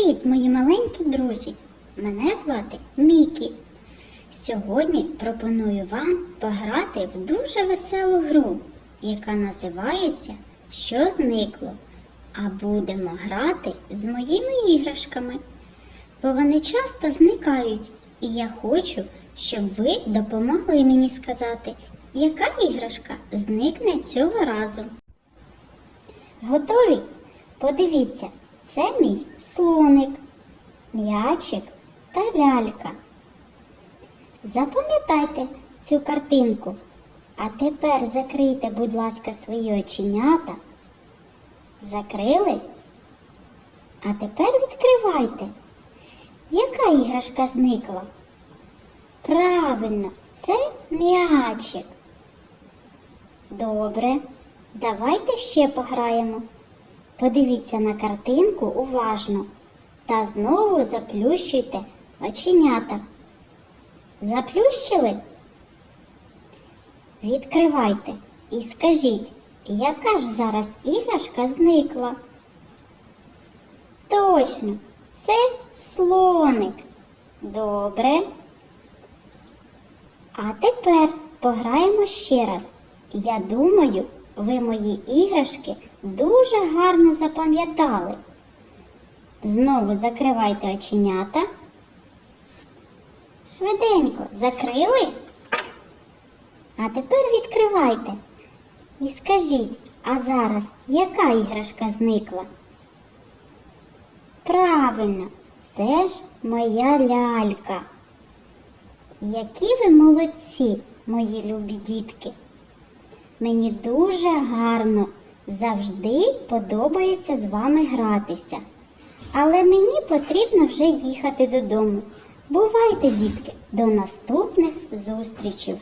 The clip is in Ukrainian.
Привіт, мої маленькі друзі! Мене звати Мікі. Сьогодні пропоную вам пограти в дуже веселу гру, яка називається Що зникло? А будемо грати з моїми іграшками. Бо вони часто зникають, і я хочу, щоб ви допомогли мені сказати, яка іграшка зникне цього разу. Готові? Подивіться, це мій слоник, м'ячик та лялька. Запам'ятайте цю картинку. А тепер закрийте, будь ласка, свої оченята. Закрили? А тепер відкривайте. Яка іграшка зникла? Правильно, це м'ячик. Добре, давайте ще пограємо. Подивіться на картинку уважно та знову заплющуйте оченята. Заплющили? Відкривайте і скажіть, яка ж зараз іграшка зникла? Точно, це слоник. Добре. А тепер пограємо ще раз. Я думаю, ви мої іграшки дуже гарно запам'ятали. Знову закривайте оченята. Швиденько закрили. А тепер відкривайте. І скажіть, а зараз яка іграшка зникла? Правильно, це ж моя лялька. Які ви молодці, мої любі дітки. Мені дуже гарно завжди подобається з вами гратися. Але мені потрібно вже їхати додому. Бувайте, дітки, до наступних зустрічей!